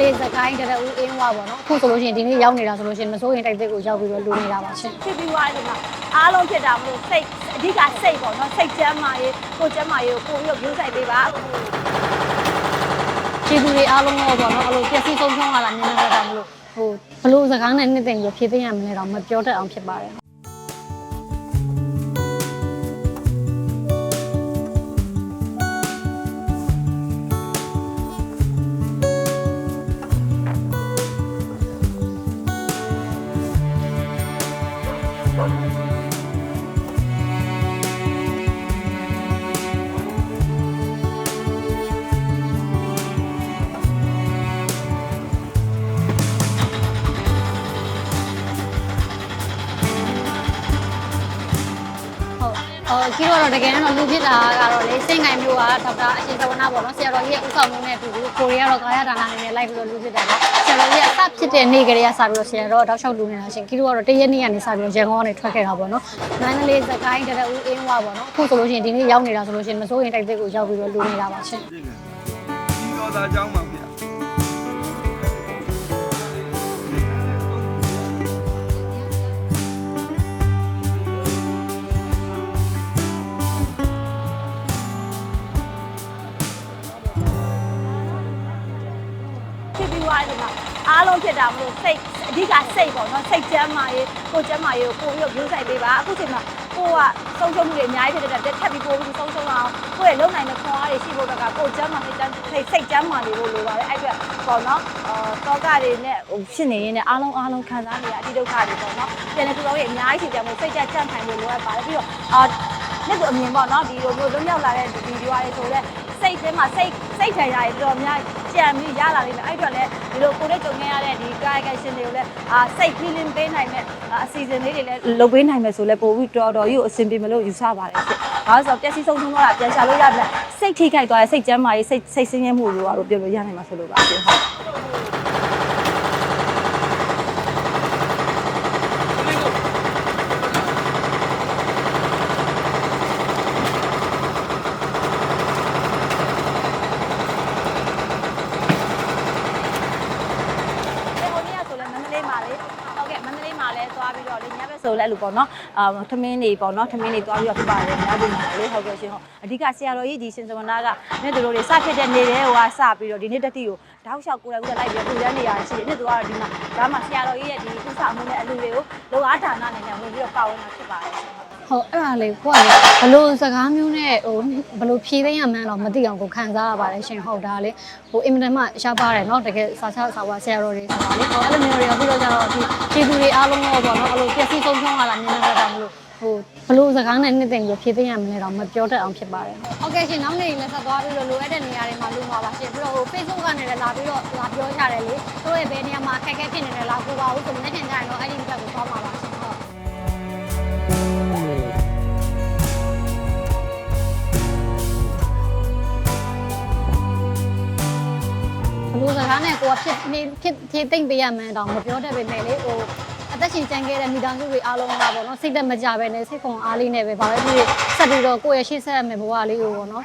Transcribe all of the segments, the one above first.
လေးစကိုင်းတရဦးအင်းဝါပေါ့နော်အခုဆိုလို့ရှိရင်ဒီနေ့ရောက်နေတာဆိုလို့ရှိရင်မစိုးရင်တိုက်တဲ့ကိုရောက်ပြီးတော့လူနေတာပါရှင်ဖြစ်ပြီးသွားတယ်ကအားလုံးဖြစ်တာမလို့စိတ်အဓိကစိတ်ပေါ့နော်စိတ်ကျမ်းမာရေးကိုယ်ကျမ်းမာရေးကိုပို့ပြီးတော့ view ဆိုင်ပေးပါခြေသူတွေအားလုံးတော့ပေါ့နော်အဲ့လိုပျက်စီးဆုံးရှုံးလာတာမြင်နေကြတာမလို့ဟိုဘလို့စကားနဲ့နှစ်သိမ့်ပြီးဖြည့်သိမ်းရမလဲတော့မပြောတတ်အောင်ဖြစ်ပါတယ် Network. ဟိုကြီးတော့တကယ်တော့လူဖြစ်တာကတော့လေစိတ်ငိုင်မျိုးကဒေါက်တာအရှင်သဝနာပေါ့နော်ဆရာတော်ကြီးရဲ့ဦးဆောင်မှုနဲ့အတူကိုကိုရီးယားတော့ကာယဒါနနဲ့လည်းလိုက်ပြီးတော့လူဖြစ်တာပေါ့ဆရာတော်ကြီးကအစဖြစ်တဲ့နေ့ကလေးကစပြီးတော့ဆရာတော်တောက်လျှောက်လူနေတာရှင်ကြီးတော့တော့တရက်နေ့ကနေစပြီးတော့ရန်ကုန်ကနေထွက်ခဲ့တာပေါ့နော်မန္တလေးစကိုင်းတရဦးအင်းဝပေါ့နော်အခုဆိုလို့ရှိရင်ဒီနေ့ရောက်နေတာဆိုလို့ရှိရင်မစိုးရင်တိုက်သိက်ကိုရောက်ပြီးတော့လူနေတာပါရှင်ဒီတော့ဒါအကြောင်းမှာ သွားတယ်ကအားလုံးဖြစ်တာမလို့စိတ်အဓိကစိတ်ပေါ့နော်စိတ်ကျမ်းမာရေးကိုယ်ကျမ်းမာရေးကိုပို့ပြီးတော့ view ဆိုင်ပေးပါအခုချိန်မှာကိုကဆုံးရှုံးမှုတွေအများကြီးဖြစ်တဲ့တက်ထပ်ပြီးပို့ပြီးဆုံးရှုံးအောင်ကိုယ့်ရဲ့လုံနိုင်တဲ့ခွန်အားတွေရှိဖို့ကကိုယ်ကျမ်းမာစိတ်ကျမ်းစိတ်စိတ်ကျမ်းမာနေဖို့လိုပါတယ်အဲ့အတွက်ပေါ့နော်အာတောကတွေနဲ့ဟိုဖြစ်နေရင်းနဲ့အားလုံးအားလုံးခံစားနေရအတိဒုက္ခတွေပေါ့နော်ပြန်လေကူတော်တွေအများကြီးရှိကြမို့စိတ်ကြကြံ့ခိုင်ဖို့လိုအပ်ပါတယ်ပြီးတော့အာနေ့ကအမြင်ပေါ့နော်ဒီလိုမျိုးလွတ်မြောက်လာတဲ့ဗီဒီယိုတွေဆိုတော့ စိတ်ထဲမှာစိတ်စိတ်ထန်ရည်တော်များကြံပြီးရလာလိမ့်မယ်အဲ့အတွက်လည်းဒီလိုကိုယ်နဲ့ကြုံနေရတဲ့ဒီကာယကရှင်တွေကိုလည်းအာစိတ် healing ပေးနိုင်မဲ့အစီအစဉ်လေးတွေလည်းလုပ်ပေးနိုင်မယ်ဆိုလည်းပို့ပြီးတော်တော်ကြီးကိုအဆင်ပြေမလို့ယူဆပါတယ်ဖြစ်။ဒါဆိုပျက်စီးဆုံးဆုံးတော့တာပြန်ရှာလို့ရပြီ။စိတ်ထိခိုက်သွားတဲ့စိတ်ကျမ်းမာရေးစိတ်စိတ်ဆင်းရဲမှုတွေကတော့ပြောလို့ရနိုင်မှာဆိုလို့ပါဖြစ်ဟုတ်။ ဒီဟိုနေ့ကဆိုလဲမန္တလေးမှာလေဟုတ်ကဲ့မန္တလေးမှာလဲသွား ပြီးတော့လေညဘက်ဆိုလဲအဲ့လိုပေါ့နော်အာထမင်းနေပေါ့နော်ထမင်းနေသွားပြီးတော့ပြပါတယ်ညဘက်မှာလေဟုတ်ကဲ့ရှင်ဟုတ်အဓိကဆရာတော်ကြီးဒီရှင်သမနာကနေ့တို့တွေစဖြစ်တဲ့နေ့တဲ့ဟိုကစပြီးတော့ဒီနေ့တက်တီကိုတောက်လျှောက်ကိုယ်တိုင်ကိုယ်လိုက်ပြီးတော့ပြည်ရနေရရှိတယ်နေ့တို့ကတော့ဒီမှာဒါမှဆရာတော်ကြီးရဲ့ဒီဥစ္စာမှုနဲ့အလူတွေကိုလောအားဌာနအနေနဲ့ဝင်ပြီးတော့ပါဝင်มาဖြစ်ပါတယ်ရှင် ဟုတ်အဲ့ဒါလေးကိုကလေဘလို့စကားမျိုးနဲ့ဟိုဘလို့ဖြည့်သိမ်းရမှန်းတော့မသိအောင်ကိုခံစားရပါတယ်ရှင်ဟုတ်တာလေဟိုအင်မတန်မှရှားပါတယ်เนาะတကယ်စာချစာဝါဆရာတော်တွေဆိုတာလေဟိုအဲ့လိုမျိုးတွေကပြီးတော့ကျတော့ဒီခြေသူတွေအားလုံးတော့ပေါ့နော်အဲ့လိုပျက်စီးဆုံးရှုံးလာတာမြင်နေကြတာမလို့ဟိုဘလို့စကားနဲ့နှစ်သိမ့်ပြီးဖြည့်သိမ်းရမလဲတော့မပြောတတ်အောင်ဖြစ်ပါတယ်ဟုတ်ကဲ့ရှင်နောက်နေ့လည်းဆက်သွားပြီးတော့လိုအပ်တဲ့နေရာတွေမှာလူမှာပါရှင်ပြီးတော့ဟို Facebook ကနေလည်းလာပြီးတော့လာပြောကြတယ်လေတို့ရဲ့ဘယ်နေရာမှာအခက်အခဲဖြစ်နေတယ်လားကိုပါဘူးဆိုမနေ့ကကြရင်တော့အဲ့ဒီဘက်ကိုသွားမှာပါ လို့စကားနဲ့ကိုကဖြစ်နေဖြစ်ဖြစ်သိမ့်ပေးရမှန်းတော့မပြောတတ်ပေမဲ့လေဟိုအသက်ရှင်ကြံခဲ့တဲ့မိသားစုတွေအားလုံးကပေါ့နော်စိတ်သက်မကြပဲနဲ့စိတ်ခွန်အားလေးနဲ့ပဲဗာပဲဖြစ်ဖြစ်ဆက်ပြီးတော့ကိုယ့်ရဲ့ရှေ့ဆက်ရမယ့်ဘဝလေးကိုပေါ့နော်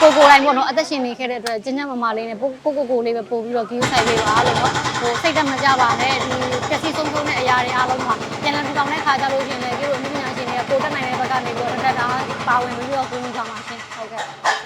ဟိုကိုကိုယ်တိုင်ပေါ့နော်အသက်ရှင်နေခဲ့တဲ့အတွက်ကျဉ်းကျဉ်းမမလေးနဲ့ကိုကိုကိုကိုလေးပဲပို့ပြီးတော့ view ဆိုင်ပေးပါလို့နော်ဟိုစိတ်သက်မကြပါနဲ့ဒီပျက်စီးဆုံးရှုံးတဲ့အရာတွေအားလုံးမှာပြန်လည်ထူထောင်တဲ့ခါကြလို့ရှိရင်လည်းဒီလိုအမှုပညာရှင်တွေကပို့တက်နိုင်တဲ့ဘက်ကနေပြီးတော့တက်တာပါဝင်ပြီးတော့ကိုယ်ကြီးဆောင်ပါရှင်ဟုတ်ကဲ့